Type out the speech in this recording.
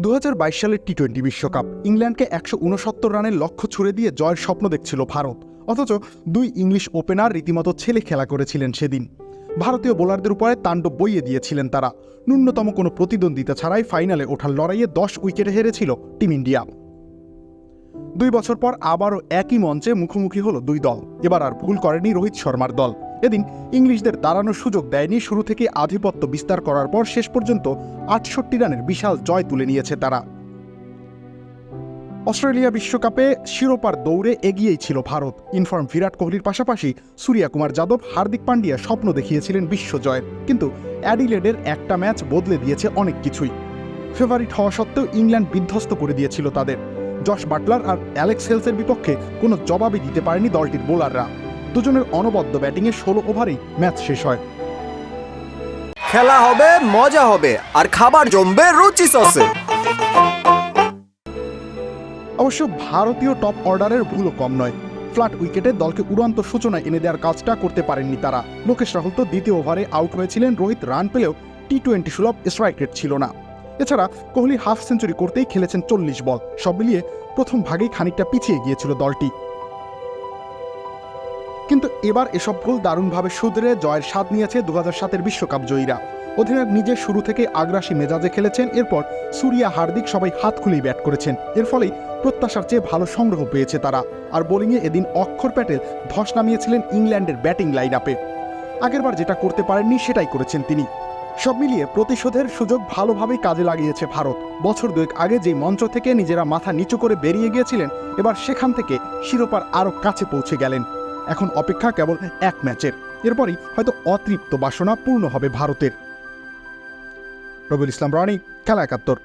দু হাজার বাইশ সালের টি টোয়েন্টি বিশ্বকাপ, ইংল্যান্ডকে একশো উনসত্তর রানের লক্ষ্য ছুড়ে দিয়ে জয়ের স্বপ্ন দেখছিল ভারত। অথচ দুই ইংলিশ ওপেনার রীতিমতো ছেলে খেলা করেছিলেন সেদিন। ভারতীয় বোলারদের উপরে তাণ্ডব বইয়ে দিয়েছিলেন তারা। ন্যূনতম কোনো প্রতিদ্বন্দ্বিতা ছাড়াই ফাইনালে ওঠার লড়াইয়ে দশ উইকেটে হেরেছিল টিম ইন্ডিয়া। দুই বছর পর আবারও একই মঞ্চে মুখোমুখি হলো দুই দল। এবার আর ভুল করেনি রোহিত শর্মার দল। এদিন ইংলিশদের দাঁড়ানোর সুযোগ দেয়নি। শুরু থেকে আধিপত্য বিস্তার করার পর শেষ পর্যন্ত আটষট্টি রানের বিশাল জয় তুলে নিয়েছে তারা। অস্ট্রেলিয়া বিশ্বকাপে শিরোপার দৌড়ে এগিয়েই ছিল ভারত। ইনফর্ম বিরাট কোহলির পাশাপাশি সূর্যা কুমার যাদব, হার্দিক পান্ডিয়া স্বপ্ন দেখিয়েছিলেন বিশ্বজয়ের কিন্তু অ্যাডিলেডের একটা ম্যাচ বদলে দিয়েছে অনেক কিছুই। ফেভারিট হওয়া সত্ত্বেও ইংল্যান্ড বিধ্বস্ত করে দিয়েছিল তাদের। জশ বাটলার আর অ্যালেক্স হেলসের বিপক্ষে কোনো জবাবই দিতে পারেনি দলটির বোলাররা। দুজনের অনবদ্য ব্যাটিংয়ে ষোলো ওভারেই ম্যাচ শেষ হয়। খেলা হবে মজা হবে আর খাবার জমবে রুচি সসে। অবশ্য ভারতীয় টপ অর্ডারের ভুলও কম নয়। ফ্ল্যাট উইকেটে দলকে উড়ন্ত সূচনা এনে দেওয়ার কাজটা করতে পারেননি তারা। লোকেশ রাহুল তো দ্বিতীয় ওভারে আউট হয়েছিলেন রোহিত রান পেলেও টি টোয়েন্টি সুলভ স্ট্রাইক রেট ছিল না। এছাড়া কোহলি হাফ সেঞ্চুরি করতেই খেলেছেন চল্লিশ বল। সব মিলিয়ে প্রথম ভাগেই খানিকটা পিছিয়ে গিয়েছিল দলটি। কিন্তু এবার এসব ভুল দারুণভাবে শুধরে জয়ের স্বাদ নিয়েছে দু হাজার সাতের বিশ্বকাপ জয়ীরা। অধিনায়ক নিজে শুরু থেকে আগ্রাসী মেজাজে খেলেছেন, এরপর সুরিয়া হার্দিক সবাই হাত খুলেই ব্যাট করেছেন। এর ফলেই প্রত্যাশার চেয়ে ভালো সংগ্রহ পেয়েছে তারা। আর বোলিংয়ে এদিন অক্ষর প্যাটেল ধস নামিয়েছিলেন ইংল্যান্ডের ব্যাটিং লাইন আপে আগেরবার যেটা করতে পারেননি সেটাই করেছেন তিনি। সব মিলিয়ে প্রতিশোধের সুযোগ ভালোভাবেই কাজে লাগিয়েছে ভারত। বছর দুয়েক আগে যে মঞ্চ থেকে নিজেরা মাথা নিচু করে বেরিয়ে গিয়েছিলেন, এবার সেখান থেকে শিরোপার আরও কাছে পৌঁছে গেলেন। এখন অপেক্ষা কেবল এক ম্যাচের। এরপরই হয়তো অতৃপ্ত বাসনা পূর্ণ হবে ভারতের। রবিউল ইসলাম রানি, খেলা একাত্তর।